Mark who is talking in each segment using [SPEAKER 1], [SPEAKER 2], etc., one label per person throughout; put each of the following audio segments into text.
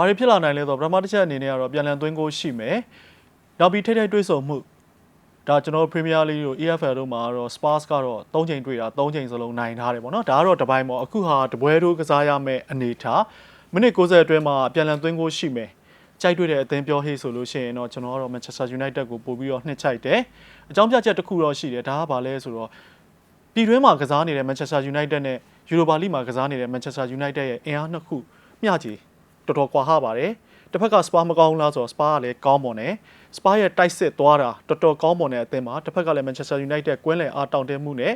[SPEAKER 1] ဘာတွေဖြစ်လာနိုင်လဲဆိုတော့ပထမတစ်ချက်အနေနဲ့ကတော့ပြန်လည်သွင်းကိုရှိမယ်နောက်ပြီးထိထိတွေ့ဆုံမှုဒါကျွန်တော်တို့ Premier League တို့ EFL တို့မှာတော့ Spurs ကတော့3ချိန်တွေ့တာ3ချိန်စလုံးနိုင်ထားတယ်ပေါ့နော်ဒါကတော့တစ်ပိုင်းပေါ့အခုဟာတပွဲတို့ကစားရမယ့်အနေထားမိနစ်60အတွင်းမှာပြန်လည်သွင်းကိုရှိမယ်ကြိုက်တွေ့တဲ့အသင်းပြောဟေးဆိုလို့ရှိရင်တော့ကျွန်တော်ကတော့ Manchester United ကိုပို့ပြီးတော့နှစ်ချိုက်တယ်အကြောင်းပြချက်တစ်ခုတော့ရှိတယ်ဒါကဘာလဲဆိုတော့ပြည်တွင်းမှာကစားနေတဲ့ Manchester United နဲ့ Europa League မှာကစားနေတဲ့ Manchester United ရဲ့အင်အားနှစ်ခုမျှချေ တော်တော်ကွာဟပါတယ်။တစ်ဖက်က Spa မကောင်းဘူးလားဆိုတော့ Spa ကလည်းကောင်းပါနဲ့။ Spa ရဲ့တိုက်စစ်သွားတာတော်တော်ကောင်းပါနဲ့အသင်းမှာတစ်ဖက်ကလည်း Manchester United ကွင်းလည်အားတောင့်တင်းမှုနဲ့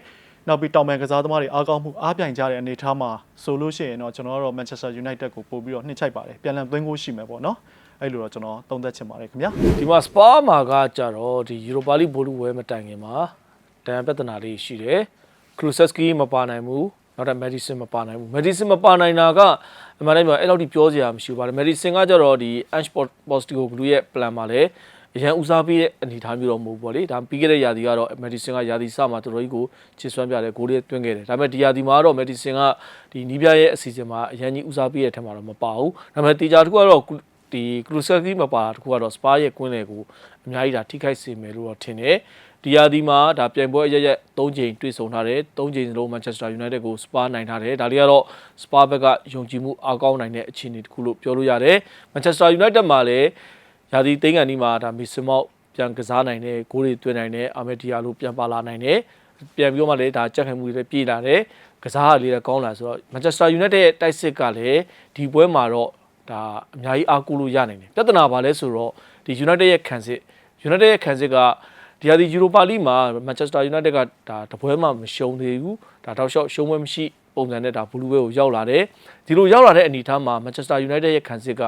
[SPEAKER 1] နောက်ပြီးတောင်ပန်ကစားသမားတွေအားကောင်းမှုအားပြိုင်ကြတဲ့အနေအထားမှာဆိုလို့ရှိရင်တော့ကျွန်တော်တို့ Manchester United ကိုပို့ပြီးတော့နှိမ့်ချိုက်ပါတယ်။ပြန်လည်သွင်းကိုရှိမယ်ပေါ့နော်။အဲ့လိုတော့ကျွန်တော်သုံးသပ်ချင်ပါတယ်ခင်ဗျာ။
[SPEAKER 2] ဒီမှာစပါမှာကကြတော့ဒီယူရိုပါလိဘိုလူဝဲမတိုင်ခင်မှာတန်ပြဿနာလေးရှိတယ်ကလူဆက်စကီမပါနိုင်ဘူး နောက်တော့မက်ဒီဆင်မပါနိုင်ဘူးမက်ဒီဆင်မပါနိုင်တာကအမှန်တမ်းပြောအဲ့လောက်ထိပြောစရာမရှိဘူးပါတယ်မက်ဒီဆင်ကကြတော့ဒီ Ash Postigo Blue ရဲ့ plan မှာလည်းအရန်ဦးစားပေးတဲ့အနေအထားမျိုးတော့မဟုတ်ဘူးပေါ့လေဒါပြီးခဲ့တဲ့ရာသီကတော့မက်ဒီဆင်ကရာသီစမှာတော်တော်ကြီးကိုချစ်စွမ်းပြတယ်ဂိုးလေးတွင်းခဲ့တယ်ဒါပေမဲ့ဒီရာသီမှာတော့မက်ဒီဆင်ကဒီနီးပြရဲ့အစီအစဉ်မှာအရန်ကြီးဦးစားပေးတဲ့ထက်မှာတော့မပါဘူးဒါပေမဲ့တီချာတစ်ခုကတော့ဒီကလူဆက်ကီမပါတာတခုကတော့စပါးရဲ့ကွင်းလေကိုအများကြီးဒါထိခိုက်စေမယ်လို့တော့ထင်တယ် ဒီယာဒီမှာဒါပြိုင်ပွဲအရရက်၃ချိန်တွေ့ဆုံထားတယ်၃ချိန်စလုံးမန်ချက်စတာယူနိုက်တက်ကိုစပါးနိုင်ထားတယ်ဒါလေးကတော့စပါးဘက်ကယုံကြည်မှုအားကောင်းနိုင်တဲ့အခြေအနေတစ်ခုလို့ပြောလို့ရတယ်မန်ချက်စတာယူနိုက်တက်မှာလည်းယာဒီသိန်းကန်ဒီမှာဒါမီစမောက်ပြန်ကစားနိုင်တယ်ဂိုးတွေသွင်းနိုင်တယ်အာမက်ဒီယာလို့ပြန်ပါလာနိုင်တယ်ပြန်ပြီးတော့မှလည်းဒါကြက်ခိုင်မှုတွေလည်းပြေးလာတယ်ကစားရလေးလည်းကောင်းလာဆိုတော့မန်ချက်စတာယူနိုက်တက်ရဲ့တိုက်စစ်ကလည်းဒီပွဲမှာတော့ဒါအများကြီးအားကိုးလို့ရနိုင်တယ်ပြဿနာဘာလဲဆိုတော့ဒီ United ရဲ့ခံစစ် United ရဲ့ခံစစ်က ဒီဟာဒီ Europa League မှာ Manchester United ကဒါတပွဲမှမရှုံးသေးဘူးဒါတောက်လျှောက်ရှုံးပွဲမရှိပုံစံနဲ့ဒါဘလူးဘဲကိုရောက်လာတယ်ဒီလိုရောက်လာတဲ့အနေအထားမှာ Manchester United ရဲ့ခံစစ်က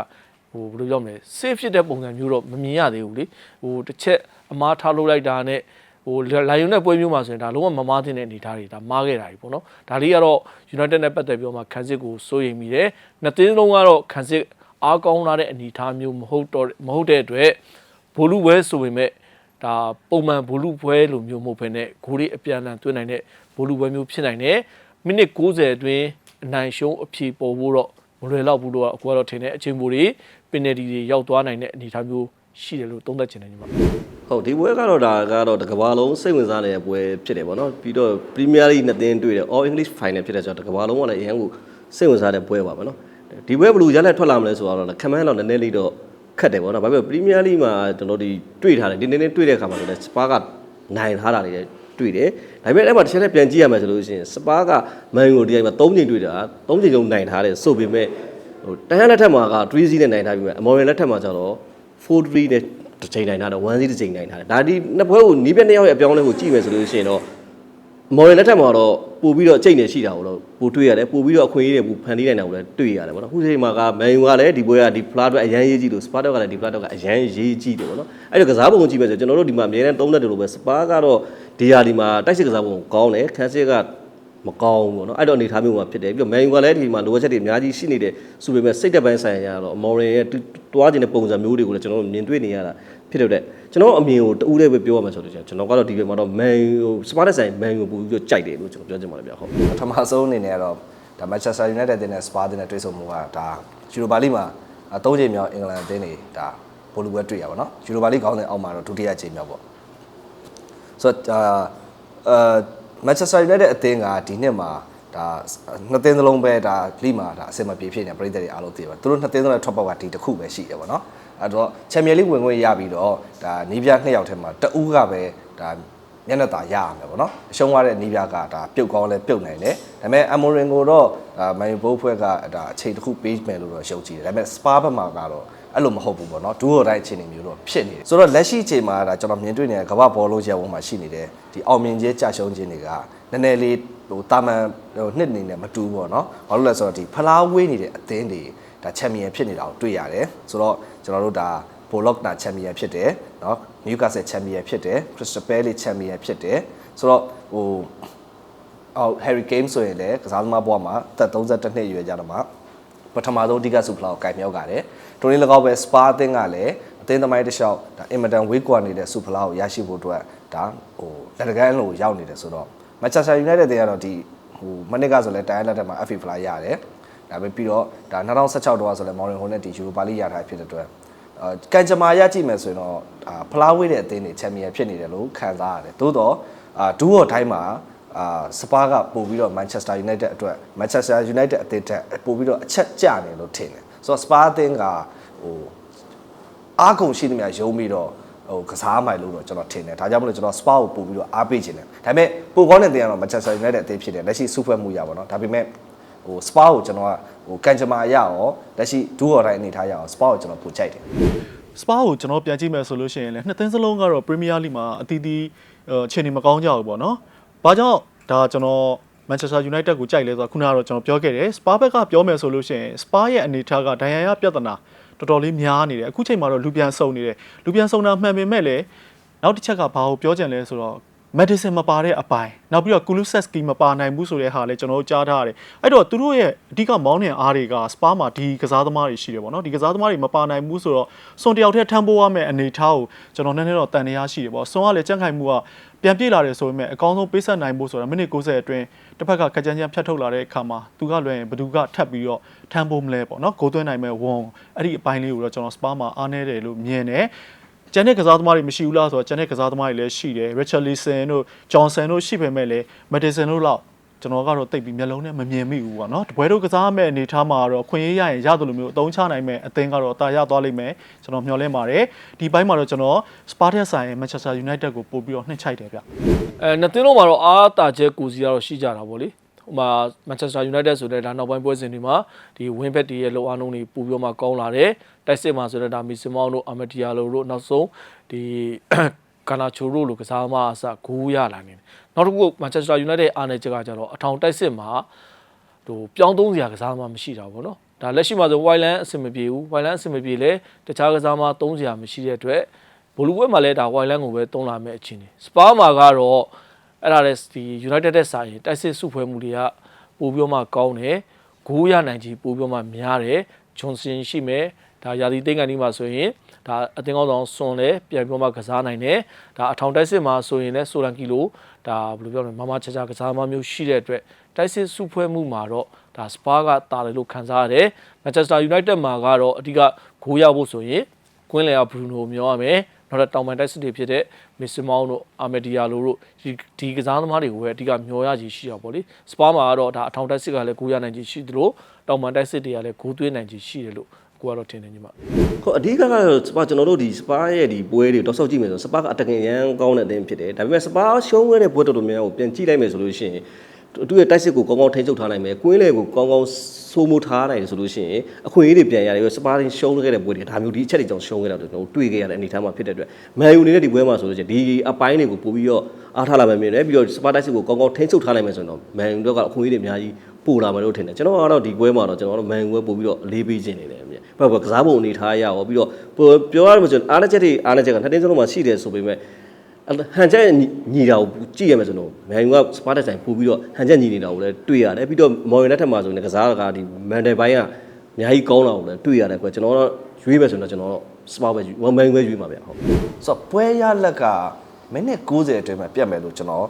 [SPEAKER 2] ဟိုဘယ်လိုပြောမလဲ safe ဖြစ်တဲ့ပုံစံမျိုးတော့မမြင်ရသေးဘူးလေဟိုတစ်ချက်အမားထားလုပ်လိုက်တာနဲ့ဟိုလိုင်ယွန်နဲ့ပွဲမျိုးမှာဆိုရင်ဒါလုံးဝမမားတဲ့အနေအထားတွေဒါမားခဲ့တာကြီးပေါ့နော်ဒါလေးကတော့ United နဲ့ပတ်သက်ပြီးတော့မှခံစစ်ကိုစိုးရိမ်မိတယ်နှစ်သင်းလုံးကတော့ခံစစ်အားကောင်းလာတဲ့အနေအထားမျိုးမဟုတ်တော့မဟုတ်တဲ့အတွက်ဘိုလူဘဲဆိုပေမဲ့ ဒါပုံမှန်ဘိုလူပွဲလိုမျိုးမဟုတ်ဘဲနဲ့ဂိုးလေးအပြန်အလှန်သွင်းနိုင်တဲ့ဘိုလူပွဲမျိုးဖြစ်နိုင်တယ်မိနစ်60အတွင်းအနိုင်ရှုံးအဖြေပေါ်ဖို့တော့မလွယ်တော့ဘူးလို့အခုကတော့ထင်တယ်အချိန်ပိုတွေပင်နယ်တီတွေရောက်သွားနိုင်တဲ့အနေအထားမျိုးရှိတယ်လို့သုံးသပ်ချင်တယ်ညီမ
[SPEAKER 3] ဟုတ်ဒီပွဲကတော့ဒါကတော့တစ်ကမ္ဘာလုံးစိတ်ဝင်စားနေတဲ့ပွဲဖြစ်တယ်ဗောနော်ပြီးတော့ Premier League နှစ်သင်းတွေ့တယ် All English Final ဖြစ်တဲ့ဆိုတော့တစ်ကမ္ဘာလုံးကလည်းအရင်ကစိတ်ဝင်စားတဲ့ပွဲပါဗောနော်ဒီပွဲဘယ်လိုရလက်ထွက်လာမလဲဆိုတော့ခမန်းတော့နည်းနည်းလေးတော့ ခက်တယ်ဗောနော်ဘာဖြစ်လို့ Premier League မှာကျွန်တော်ဒီတွေ့ထားတယ်ဒီနေ့နေ့တွေ့တဲ့အခါမှာလည်း Spa ကနိုင်ထားတာတွေတွေ့တယ်ဒါပေမဲ့အဲ့မှာတစ်ချက်နဲ့ပြန်ကြည့်ရမယ်ဆိုလို့ရှိရင် Spa က Man U ဒီအိမ်မှာ3ချိန်တွေ့တာ3ချိန်လုံးနိုင်ထားတယ်ဆိုပေမဲ့ဟိုတန်းလက်ထက်မှာက3 0နဲ့နိုင်ထားပြီမဲ့ Amorim လက်ထက်မှာကျတော့4 3နဲ့တစ်ချိန်နိုင်ထားတယ်1 0တစ်ချိန်နိုင်ထားတယ်ဒါဒီနှစ်ပွဲကိုနီးပြနှစ်ယောက်ရဲ့အပြောင်းအလဲကိုကြည့်မယ်ဆိုလို့ရှိရင်တော့ မော်ရယ်လက်ထက်မှာတော့ပို့ပြီးတော့အကျိတ်နေရှိတာကိုတော့ပို့တွေ့ရတယ်ပို့ပြီးတော့အခွင့်အရေးတွေပို့ဖန်တီးနိုင်တာကိုလည်းတွေ့ရတယ်ပေါ့နော်အခုချိန်မှာကမန်ယူကလည်းဒီပွဲကဒီဖလားတော့အရန်ရေးကြည့်လို့စပါတော့ကလည်းဒီဖလားတော့ကအရန်ရေးကြည့်တယ်ပေါ့နော်အဲ့တော့ကစားပုံကိုကြည့်မယ်ဆိုကျွန်တော်တို့ဒီမှာအများနဲ့သုံးတတ်တယ်လို့ပဲစပါကတော့ဒီဟာဒီမှာတိုက်စစ်ကစားပုံကောင်းတယ်ခန်းစစ်က မကောင်းဘူးပေါ့နော်အဲ့တော့အနေထားမျိုးမှာဖြစ်တယ်ပြီးတော့မန်ယူကလည်းဒီမှာလိုအပ်ချက်တွေအများကြီးရှိနေတယ်ဆိုပေမဲ့စိတ်တက်ပိုင်းဆိုင်ရာတော့အမော်ရင်ရဲ့တွားကျင်တဲ့ပုံစံမျိုးတွေကိုလည်းကျွန်တော်တို့မြင်တွေ့နေရတာဖြစ်တဲ့ကျွန်တော်အမြင်ကိုတူးလေးပဲပြောရမှာဆိုလို့ကျွန်တော်ကတော့ဒီဘက်မှာတော့မန်ယူစပါတဲ့ဆိုင်မန်ယူပို့ပြီးတော့ကြိုက်တယ်လို့ကျွန်တော်ပြောချင်ပါတယ်ဗျဟုတ်
[SPEAKER 4] ပထမဆုံးအနေနဲ့ကတော့ဒါ Manchester United တင်းနဲ့ Spa တင်းနဲ့တွေ့ဆုံမှုကဒါ Europa League မှာ၃ချိန်မြောက်အင်္ဂလန်တင်းတွေဒါဘောလူပွဲတွေ့ရပါတော့ Europa League ခေါင်းစဉ်အောက်မှာတော့ဒုတိယချိန်မြောက်ပေါ့ဆိုတော့အာ အာ Manchester United အသင်းကဒီနှစ်မှာဒါနှစ်သင်းစလုံးပဲဒါလိမှာဒါအဆင်မပြေဖြစ်နေပြည်သက်တွေအားလုံးသိပါသူတို့နှစ်သင်းစလုံးထွက်ပေါက်ကဒီတစ်ခုပဲရှိတယ်ပေါ့နော်အဲ့တော့ချန်ပီယံလိဝင်ခွင့်ရပြီးတော့ဒါနီးပြနှစ်ယောက်ထဲမှာတဦးကပဲဒါမျက်နှာသာရရမယ်ပေါ့နော်အရှုံးရတဲ့နီးပြကဒါပြုတ်ကောင်းလဲပြုတ်နိုင်တယ်ဒါပေမဲ့အမိုရင်ကိုတော့ဒါမန်ယူဘိုးဖွဲ့ကဒါအချိန်တစ်ခုပေးမယ်လို့တော့ရှုံကြည့်တယ်ဒါပေမဲ့စပါဘက်မှာကတော့ အဲ့လိုမဟုတ်ဘူးပေါ့နော်ဒူးဟိုတိုင်းအခြေအနေမျိုးတော့ဖြစ်နေတယ်ဆိုတော့လက်ရှိအချိန်မှာဒါကျွန်တော်မြင်တွေ့နေတဲ့ကမ္ဘာဘောလုံးရဲ့ဘုံမှာရှိနေတဲ့ဒီအောင်မြင်ခြင်းကြာရှုံးခြင်းတွေကနည်းနည်းလေးဟိုတာမန်ဟိုနှစ်နေနဲ့မတူဘူးပေါ့နော်ဘာလို့လဲဆိုတော့ဒီဖလားဝေးနေတဲ့အသင်းတွေဒါချန်ပီယံဖြစ်နေတာကိုတွေ့ရတယ်ဆိုတော့ကျွန်တော်တို့ဒါဘိုလော့ကနာချန်ပီယံဖြစ်တယ်နော်နယူကာဆယ်ချန်ပီယံဖြစ်တယ်ခရစ္စတပဲလီချန်ပီယံဖြစ်တယ်ဆိုတော့ဟိုအော်ဟယ်ရီကိန်းဆိုရင်လည်းကစားသမားဘဝမှာသက်32နှစ်အရွယ်ကြတော့မှ ပထမဆုံးဒီကဆူဖလာကိုကင်မြောက်ကြတယ်တိုရင်း၎င်းပဲစပါအသင်းကလည်းအသင်းသမိုင်းတစ်လျှောက်ဒါအင်မတန်ဝေးကွာနေတဲ့ဆူဖလာကိုရရှိဖို့အတွက်ဒါဟိုလက်တကန်းလိုရောက်နေတယ်ဆိုတော့မန်ချက်စတာယူနိုက်တက်တွေကတော့ဒီဟိုမနစ်ကဆိုလဲတိုင်လက်ထက်မှာ FA ဖလာရတယ်ဒါပေမဲ့ပြီးတော့ဒါ2016တော့ဆိုလဲမော်ရင်ဟိုနဲ့ဒီယူရိုပါလိရထားဖြစ်တဲ့အတွက်အာကန်ဂျမာရကြည့်မယ်ဆိုရင်တော့အာဖလားဝေးတဲ့အသင်းတွေချန်ပီယံဖြစ်နေတယ်လို့ခံစားရတယ်သို့တော့အာဒူးော်တိုင်းမှာ အာစပါးကပို့ပြီးတော့ Manchester United အတွက် Manchester United အသင်းတက်ပို့ပြီးတော့အချက်ကျနေလို့ထင်တယ်ဆိုတော့စပါးအသင်းကဟိုအားကုန်ရှိသမျှယုံပြီးတော့ဟိုကစားမိုင်လို့တော့ကျွန်တော်ထင်တယ်ဒါကြောင့်မလို့ကျွန်တော် Spa ကိုပို့ပြီးတော့အားပေးခြင်းတယ်ဒါပေမဲ့ပိုကောင်းတဲ့တင်ကတော့ Manchester United အသင်းဖြစ်တယ်လက်ရှိစူဖွဲ့မှုရပါတော့ဒါပေမဲ့ဟို Spa ကိုကျွန်တော်ကဟိုကန်ဂျမာရရောလက်ရှိဒူးော်တိုင်းအနေထားရအောင် Spa ကိုကျွန်တော်ပို့ကြိုက်တယ်
[SPEAKER 1] စပါကိုကျွန်တော်ပြန်ကြည့်မယ်ဆိုလို့ရှိရင်လည်းနှစ်သင်းစလုံးကတော့ Premier League မှာအတီးတီးအခြေအနေမကောင်းကြဘူးပေါ့နော်။ ဘာကြောင့်ဒါကျွန်တော် Manchester United ကိုကြိုက်လဲဆိုတော့ခုနကတော့ကျွန်တော်ပြောခဲ့တယ်။ Spa ဘက်ကပြောမယ်ဆိုလို့ရှိရင် Spa ရဲ့အနေအထားကဒဏ်ရာရပြဿနာတော်တော်လေးများနေတယ်။အခုချိန်မှာတော့လူပြန်ဆုံနေတယ်။လူပြန်ဆုံတာမှန်ပေမဲ့လည်းနောက်တစ်ချက်ကဘာကိုပြောကြံလဲဆိုတော့ medicine မပါတဲ့အပိုင်းနောက်ပြီးတော့ Kulusevski မပါနိုင်ဘူးဆိုတဲ့ဟာလည်းကျွန်တော်တို့ကြားထားရတယ်အဲ့တော့သူတို့ရဲ့အဓိကမောင်းနှင်အားတွေက Spa မှာဒီကစားသမားတွေရှိတယ်ပေါ့နော်ဒီကစားသမားတွေမပါနိုင်ဘူးဆိုတော့စွန်တယောက်တည်းထမ်းပိုးရမယ့်အနေအထားကိုကျွန်တော်နည်းနည်းတော့တန်တရားရှိတယ်ပေါ့စွန်ကလည်းကြန့်ခိုင်မှုကပြန်ပြေးလာတယ်ဆိုပေမဲ့အကောင်းဆုံးပေးဆက်နိုင်ဖို့ဆိုတာမိနစ်90အတွင်းတစ်ဖက်ကကကြမ်းကြမ်းဖြတ်ထုတ်လာတဲ့အခါမှာသူကလွယ်ရင်ဘသူကထပ်ပြီးတော့ထမ်းပိုးမလဲပေါ့နော်ဂိုးသွင်းနိုင်မဲ့ဝုံအဲ့ဒီအပိုင်းလေးကိုတော့ကျွန်တော် Spa မှာအားနေတယ်လို့မြင်တယ် ကျန်တဲ့ကစားသမားတွေမရှိဘူးလားဆိုတော့ကျန်တဲ့ကစားသမားတွေလည်းရှိတယ် Richard Leeson တို့ Johnson တို့ရှိပေမဲ့လည်း Madison တို့လောက်ကျွန်တော်ကတော့တိတ်ပြီးမျက်လုံးနဲ့မမြင်မိဘူးပေါ့နော်တပွဲတို့ကစားမဲ့အနေထားမှာတော့ခွင့်ရရရင်ရတယ်လို့မျိုးအသုံးချနိုင်မဲ့အသင်းကတော့တာရသွားလိမ့်မယ်ကျွန်တော်မျှော်လင့်ပါတယ်ဒီဘက်မှာတော့ကျွန်တော် Sparta ဆိုင်ရဲ့ Manchester United ကိုပို့ပြီးတော့နှိမ့်ချိုက်တယ်ဗျ
[SPEAKER 2] အဲနှစ်သင်းလုံးမှာတော့အားတာချက်ကိုစီကတော့ရှိကြတာပေါ့လေ ဟိုမှာ Manchester United ဆိုတဲ့ဒါနောက်ပိုင်းပွဲစဉ်တွေမှာဒီ win back တွေရဲ့လောက်အားလုံးတွေပို့ပြီးတော့မှကောင်းလာတယ်တိုက်စစ်မှာဆိုတဲ့ဒါမီစမောင်းတို့အာမတီယာလိုတို့နောက်ဆုံးဒီကာနာချိုရိုလိုကစားသမားအစဂိုးရလာနေတယ်နောက်တစ်ခု Manchester United အားနေချက်ကကြတော့အထောင်တိုက်စစ်မှာဟိုပြောင်းသုံးစရာကစားသမားမရှိတာပေါ့နော်ဒါလက်ရှိမှာဆို Wildland အဆင်မပြေဘူး Wildland အဆင်မပြေလဲတခြားကစားသမားသုံးစရာမရှိတဲ့အတွက်ဘလူးပွဲမှာလည်းဒါ Wildland ကိုပဲသုံးလာမယ့်အခြေအနေစပါမှာကတော့ အဲ့ဒါလည်းဒီ United တဲ့စာရင်တိုက်စစ်စုဖွဲ့မှုတွေကပို့ပြီးတော့မှကောင်းတယ်ဂိုးရနိုင်ကြီးပို့ပြီးတော့မှများတယ်ဂျွန်ဆင်ရှိမယ်ဒါယာဒီသိန်းကန်ဒီမှာဆိုရင်ဒါအသင်းကောင်းဆောင်စွန်လဲပြန်ပြီးတော့မှကစားနိုင်တယ်ဒါအထောင်တိုက်စစ်မှာဆိုရင်လည်းဆိုလန်ကီလိုဒါဘယ်လိုပြောမလဲမမချာချာကစားမမျိုးရှိတဲ့အတွက်တိုက်စစ်စုဖွဲ့မှုမှာတော့ဒါစပါကတာတယ်လို့ခံစားရတယ်မန်ချက်စတာယူနိုက်တက်မှာကတော့အဓိကဂိုးရဖို့ဆိုရင်ကွင်းလေယာဘရူနိုမျောရမယ် နောက်တော့တောင်ပန်တိုက်စစ်တွေဖြစ်တဲ့မစ်စမောင်းတို့အာမက်ဒီယာလိုတို့ဒီဒီကစားသမားတွေကိုပဲအဓိကမျောရကြီးရှိတာပေါ့လေစပါမှာကတော့ဒါအထောင်တိုက်စစ်ကလည်းဂိုးရနိုင်ကြီးရှိသလိုတောင်ပန်တိုက်စစ်တွေကလည်းဂိုးသွင်းနိုင်ကြီးရှိတယ်လို့ကိုကတော့ထင်တယ်ညီမ
[SPEAKER 3] ဟိုအဓိကကတော့စပါကျွန်တော်တို့ဒီစပါရဲ့ဒီပွဲတွေတော့ဆောက်ကြည့်မယ်ဆိုစပါကအတကယ်ရန်ကောင်းတဲ့အသင်းဖြစ်တယ်ဒါပေမဲ့စပါရှုံးခဲ့တဲ့ပွဲတော်တော်များများကိုပြန်ကြည့်လိုက်မယ်ဆိုလို့ရှိရင် သူ့ရဲ့တိုက်စစ်ကိုကောင်းကောင်းထိန်းချုပ်ထားနိုင်မယ်ကွင်းလေကိုကောင်းကောင်းစိုးမိုးထားနိုင်တယ်ဆိုလို့ရှိရင်အခွင့်အရေးတွေပြန်ရတယ်စပါရင်ရှုံးခဲ့တဲ့ပွဲတွေဒါမျိုးဒီအချက်တွေကြောင့်ရှုံးခဲ့တာကျွန်တော်တို့တွေ့ခဲ့ရတဲ့အနေအထားမှာဖြစ်တဲ့အတွက်မန်ယူနေတဲ့ဒီပွဲမှာဆိုလို့ရှိရင်ဒီအပိုင်းတွေကိုပို့ပြီးတော့အားထားလာမယ်မြင်တယ်ပြီးတော့စပါတိုက်စစ်ကိုကောင်းကောင်းထိန်းချုပ်ထားနိုင်မယ်ဆိုရင်တော့မန်ယူတို့ကအခွင့်အရေးတွေအများကြီးပို့လာမယ်လို့ထင်တယ်ကျွန်တော်ကတော့ဒီပွဲမှာတော့ကျွန်တော်တို့မန်ယူပဲပို့ပြီးတော့အလေးပေးခြင်းနေတယ်မြင်ဘာလို့ကစားပုံအနေထားရရောပြီးတော့ပြောရမှာဆိုအားလက်ချက်တွေအားလက်ချက်ကနှစ်တင်းစလုံးမှာရှိတယ်ဆိုပေမဲ့ ဟန်ချက်ညီတာကိုကြည့်ရမယ်ဆိုတော့မြန်ယူကစပါးတက်ဆိုင်ပို့ပြီးတော့ဟန်ချက်ညီနေတာကိုလည်းတွေ့ရတယ်ပြီးတော့မော်ရီလက်ထက်မှာဆိုရင်ကစားကဒီမန်တယ်ဘိုင်းကအများကြီးကောင်းတာကိုလည်းတွေ့ရတယ်ကွကျွန်တော်တော့ရွေးမယ်ဆိုတော့ကျွန်တော်တော့စပါးပဲရွေးမန်ယူပဲရွေးမှာဗျဟုတ်
[SPEAKER 4] ဆိုတော့ပွဲရလက်ကမိနစ်90အတွင်းမှာပြတ်မယ်လို့ကျွန်တော်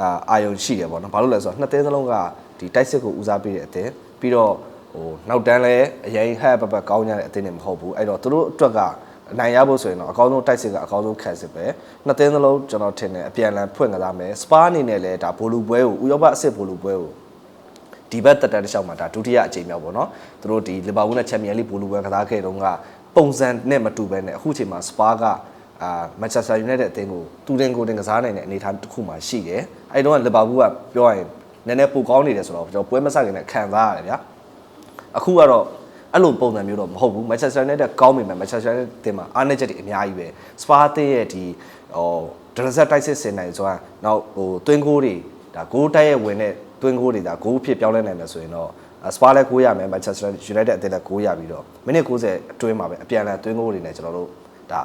[SPEAKER 4] အာအာယုံရှိတယ်ပေါ့နော်ဘာလို့လဲဆိုတော့နှစ်သင်းစလုံးကဒီတိုက်စစ်ကိုဦးစားပေးတဲ့အသင်းပြီးတော့ဟိုနောက်တန်းလဲအရင်ဟဲ့ပပကောင်းကြတဲ့အသင်းတွေမဟုတ်ဘူးအဲ့တော့သူတို့အတွက်က အနိုင်ရဖို့ဆိုရင်တော့အကောင်းဆုံးတိုက်စစ်ကအကောင်းဆုံးခံစစ်ပဲနှစ်သင်းစလုံးကျွန်တော်ထင်တယ်အပြန်အလှန်ဖွင့်ကစားမယ်စပါးအနေနဲ့လည်းဒါဘိုလူပွဲကိုဥရောပအဆင့်ဘိုလူပွဲကိုဒီဘက်တက်တက်တစ်လျှောက်မှာဒါဒုတိယအကြိမ်မြောက်ပေါ့နော်သူတို့ဒီလီဗာပူးနဲ့ချန်ပီယံလိဘူလူပွဲကစားခဲ့တုန်းကပုံစံနဲ့မတူဘဲနဲ့အခုချိန်မှာစပါးကအာမန်ချက်စတာယူနိုက်တက်အသင်းကိုတူတင်ကိုတင်ကစားနိုင်တဲ့အနေအထားတစ်ခုမှရှိတယ်အဲဒီတော့ကလီဗာပူးကပြောရရင်နည်းနည်းပိုကောင်းနေတယ်ဆိုတော့ကျွန်တော်ပွဲမဆက်ခင်နဲ့ခံစားရတယ်ဗျာအခုကတော့ အဲ့လိုပုံစံမျိုးတော့မဟုတ်ဘူးမန်ချက်စတာယူနိုက်တက်ကောင်းပြီမဲ့မန်ချက်စတာယူနိုက်တက်အသင်းမှာအားနည်းချက်တွေအများကြီးပဲစပါးအသင်းရဲ့ဒီဟိုဒရဇက်တိုက်စစ်စင်နိုင်ဆိုတာနောက်ဟိုသွင်းကိုးတွေဒါဂိုးတိုက်ရဲ့ဝင်တဲ့သွင်းကိုးတွေဒါဂိုးဖြစ်ပြောင်းလဲနိုင်မယ်ဆိုရင်တော့စပါးလည်းကိုးရမယ်မန်ချက်စတာယူနိုက်တက်အသင်းလည်းကိုးရပြီးတော့မိနစ်90အတွင်းမှာပဲအပြန်အလှန်သွင်းကိုးတွေနဲ့ကျွန်တော်တို့ဒါ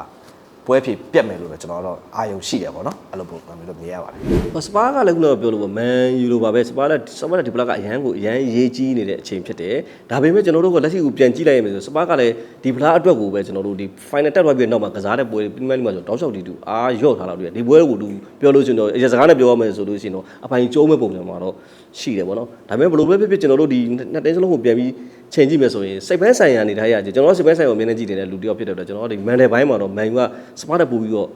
[SPEAKER 4] ပွဲဖြစ်ပြတ်မယ်လို့ပဲကျွန်တော်တော့အာယုံရှိတယ်ပေါ့နော် အဲ့လိုပုံစံမျိုးတော့မြင်ရပါတယ်
[SPEAKER 3] ဟိုစပါးကလည်းခုနကပြောလို့ပေါ့မန်ယူလိုပါပဲစပါးလည်းစပါးလည်းဒီဘလက်ကအရန်ကိုအရန်ရေးကြီးနေတဲ့အချိန်ဖြစ်တယ်ဒါပေမဲ့ကျွန်တော်တို့ကလက်ရှိကိုပြန်ကြည့်လိုက်ရမယ်ဆိုစပါးကလည်းဒီဘလက်အတွက်ကိုပဲကျွန်တော်တို့ဒီ final တက်သွားပြီးနောက်မှာကစားတဲ့ပွဲပြိမလီမှာဆိုတောက်လျှောက်တီတူအားရော့ထားတော့ဒီပွဲကိုသူပြောလို့ရှိရင်တော့အစကားနဲ့ပြောရမယ်ဆိုလို့ရှိရင်တော့အပိုင်ကျိုးမဲ့ပုံစံမှာတော့ရှိတယ်ပေါ့နော်ဒါပေမဲ့ဘယ်လိုပဲဖြစ်ဖြစ်ကျွန်တော်တို့ဒီနှစ်တင်းစလုံးကိုပြန်ပြီးချိန်ကြည့်မယ်ဆိုရင်စိတ်ပိုင်းဆိုင်ရာအနေထားရကြကျွန်တော်စိတ်ပိုင်းဆိုင်ရာကိုအမြင်နဲ့ကြည့်နေတဲ့လူတစ်ယောက်ဖြစ်တဲ့အတွက်ကျွန်တော်ဒီမန်တယ်ဘိုင်းမှာတော့မန်ယူကစပါးတက်ပူပြီးတော့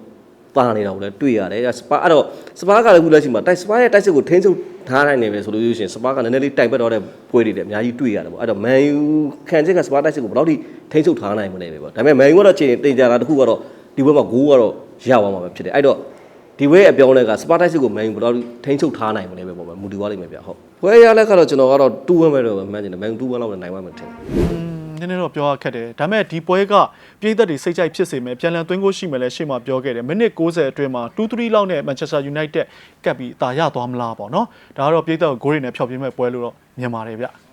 [SPEAKER 3] ပါနေတာကိုလည်းတွေ့ရတယ်စပါးအဲ့တော့စပါးကလည်းခုလက်ရှိမှာတိုက်စပါးရဲ့တိုက်စစ်ကိုထိန်းချုပ်ထားနိုင်နေပဲဆိုလို့ရှိရင်စပါးကနည်းနည်းလေးတိုင်ပတ်တော့တဲ့ပွဲတွေလည်းအများကြီးတွေ့ရတယ်ပေါ့အဲ့တော့မန်ယူခံချက်ကစပါးတိုက်စစ်ကိုဘယ်တော့ထိထိန်းချုပ်ထားနိုင်မလဲပဲပေါ့ဒါပေမဲ့မန်ယူကတော့ချိန်တင်ကြတာတခုကတော့ဒီဘက်မှာဂိုးကတော့ရသွားမှာပဲဖြစ်တယ်အဲ့တော့ဒီဝဲအပြောင်းလဲကစပါတိုက်စစ်ကိုမန်ယူဘယ်တော့ထိန်းချုပ်ထားနိုင်မလဲပဲပေါ့ဗျမူတည်သွားလိမ့်မယ်ဗျဟုတ်ပွဲရလက်ကတော့ကျွန်တော်ကတော့2ဝဲမဲ့တော့မှန်းနေတယ်မန်ယူ2ဝဲလောက်နဲ့နိုင်မှမယ်ထင်တယ်
[SPEAKER 1] နည်းနည်းတော့ပြောရခက်တယ်ဒါပေမဲ့ဒီပွဲကပြည်သက်တွေစိတ်ကြိုက်ဖြစ်စေမယ်ပြန်လည်သွင်းကိုရှိမယ်လဲရှေ့မှာပြောခဲ့တယ်မိနစ်60အတွင်းမှာ2-3လောက်နဲ့ Manchester United ကပ်ပြီးအသာရသွားမလားပေါ့နော်ဒါကတော့ပြည်သက်ကိုဂိုးတွေနဲ့ဖျောက်ပြင်းမဲ့ပွဲလို့တော့မြင်ပါတယ်ဗျ